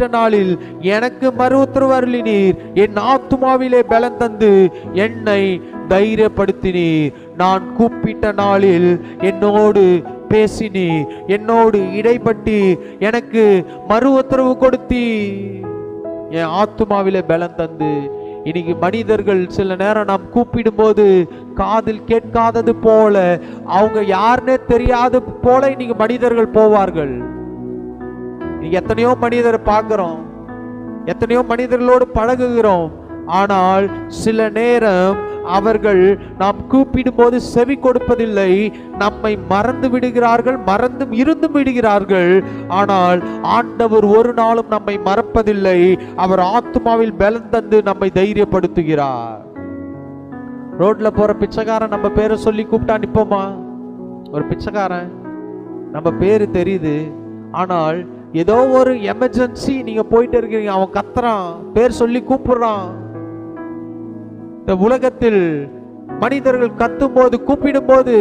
கூப்பிட்ட நாளில் எனக்கு மறு உத்தரவு அருளினீர் என் ஆத்துமாவிலே பலன் தந்து என்னை தைரியப்படுத்தினீர். நான் கூப்பிட்ட நாளில் என்னோடு பேசினீர். என்னோடு இடைப்பட்டு எனக்கு மறு உத்தரவு கொடுத்தி என் ஆத்துமாவிலே பலன் தந்து இன்னைக்கு மனிதர்கள் சில நேரம் நாம் கூப்பிடும்போது காதில் கேட்காதது போல அவங்க யாருன்னே தெரியாத போல இன்னைக்கு மனிதர்கள் போவார்கள். எத்தனையோ மனிதரை பார்க்குறோம். எத்தனையோ மனிதர்களோடு பழகுகிறோம். ஆனால் சில நேரம் அவர்கள் நாம் கூப்பிடும்போது செவி கொடுப்பதில்லை. நம்மை மறந்து விடுகிறார்கள் மறந்தும் இருந்தும் விடுகிறார்கள். ஆனால் ஆண்டவர் ஒரு நாளும் நம்மை மறப்பதில்லை. அவர் ஆத்மாவில் பலன் தந்து நம்மை தைரியப்படுத்துகிறார். ரோட்ல போற பிச்சைக்காரன் நம்ம பேரை சொல்லி கூப்பிட்டா நிப்போமா? ஒரு பிச்சைக்காரன். நம்ம பேரு தெரியுது. ஆனால் ஏதோ ஒரு எமர்ஜென்சி நீங்க போயிட்டு இருக்கீங்க அவன் கத்துறான். பேர் சொல்லி கூப்பிடுறான். இந்த உலகத்தில் மனிதர்கள் கத்தும் போது கூப்பிடும் போது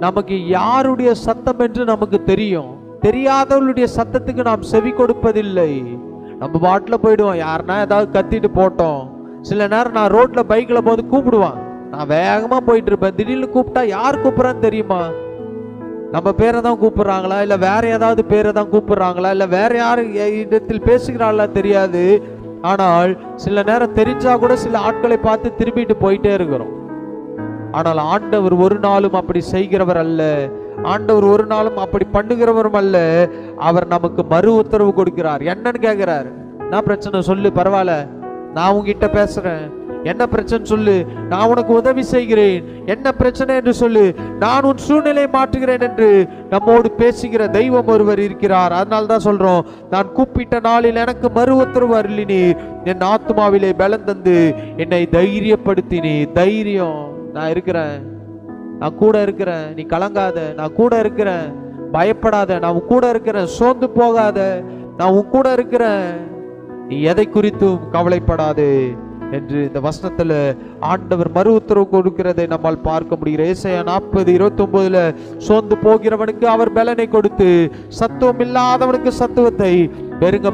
நமக்கு யாருடைய சத்தம் என்று நமக்கு தெரியும். தெரியாதவர்களுடைய சத்தத்துக்கு நாம் செவி கொடுப்பதில்லை. நம்ம பாட்டில் போயிடுவோம். யாருன்னா ஏதாவது கத்திட்டு போட்டோம். சில நேரம் நான் ரோட்ல பைக்ல போது கூப்பிடுவான். நான் வேகமா போயிட்டு இருப்பேன். திடீர்னு கூப்பிட்டா யார் கூப்பிட்றான்னு தெரியுமா? நம்ம பேரை தான் கூப்பிடுறாங்களா? இல்லை வேற ஏதாவது பேரை தான் கூப்பிடுறாங்களா? இல்லை வேற யார் இடத்தில் பேசுகிறாங்களா தெரியாது. ஆனால் சில நேரம் தெரிஞ்சா கூட சில ஆட்களை பார்த்து திரும்பிட்டு போயிட்டே இருக்கிறோம். ஆனால் ஆண்டவர் ஒரு நாளும் அப்படி செய்கிறவர் அல்ல. ஆண்டவர் ஒரு நாளும் அப்படி பண்ணுகிறவரும் அல்ல. அவர் நமக்கு மறு உத்தரவு கொடுக்கிறார். என்னன்னு கேட்கிறார்? நான் பிரச்சனை? சொல்லு பரவாயில்ல. நான் உங்ககிட்ட பேசுறேன். என்ன பிரச்சனை சொல்லு? நான் உனக்கு உதவி செய்கிறேன். என்ன பிரச்சனை என்று சொல்லு? நான் உன் சூழ்நிலையை மாற்றுகிறேன் என்று நம்மோடு பேசுகிற தெய்வம் ஒருவர் இருக்கிறார். அதனால தான் சொல்றோம் நான் கூப்பிட்ட நாளில் எனக்கு மறு உத்தரவு அருளினீர். என் ஆத்மாவிலே பலம் தந்து என்னை தைரியப்படுத்தினி தைரியம். நான் இருக்கிறேன். நான் கூட இருக்கிறேன். நீ கலங்காத. நான் கூட இருக்கிறேன். பயப்படாத. நான் உன் கூட இருக்கிறேன். சோர்ந்து போகாத. நான் உன் கூட இருக்கிறேன். நீ எதை குறித்தும் கவலைப்படாதே. என்று இந்த வசனத்துல ஆண்டவர் மறு உத்தரவு கொடுக்கிறதை நம்மால் பார்க்க முடிகிற ஏசாயா நாற்பது இருபத்தி ஒன்பதுல சோர்ந்து போகிறவனுக்கு அவர் பலனை கொடுத்து சத்துவம் இல்லாதவனுக்கு சத்துவத்தை பெருங்க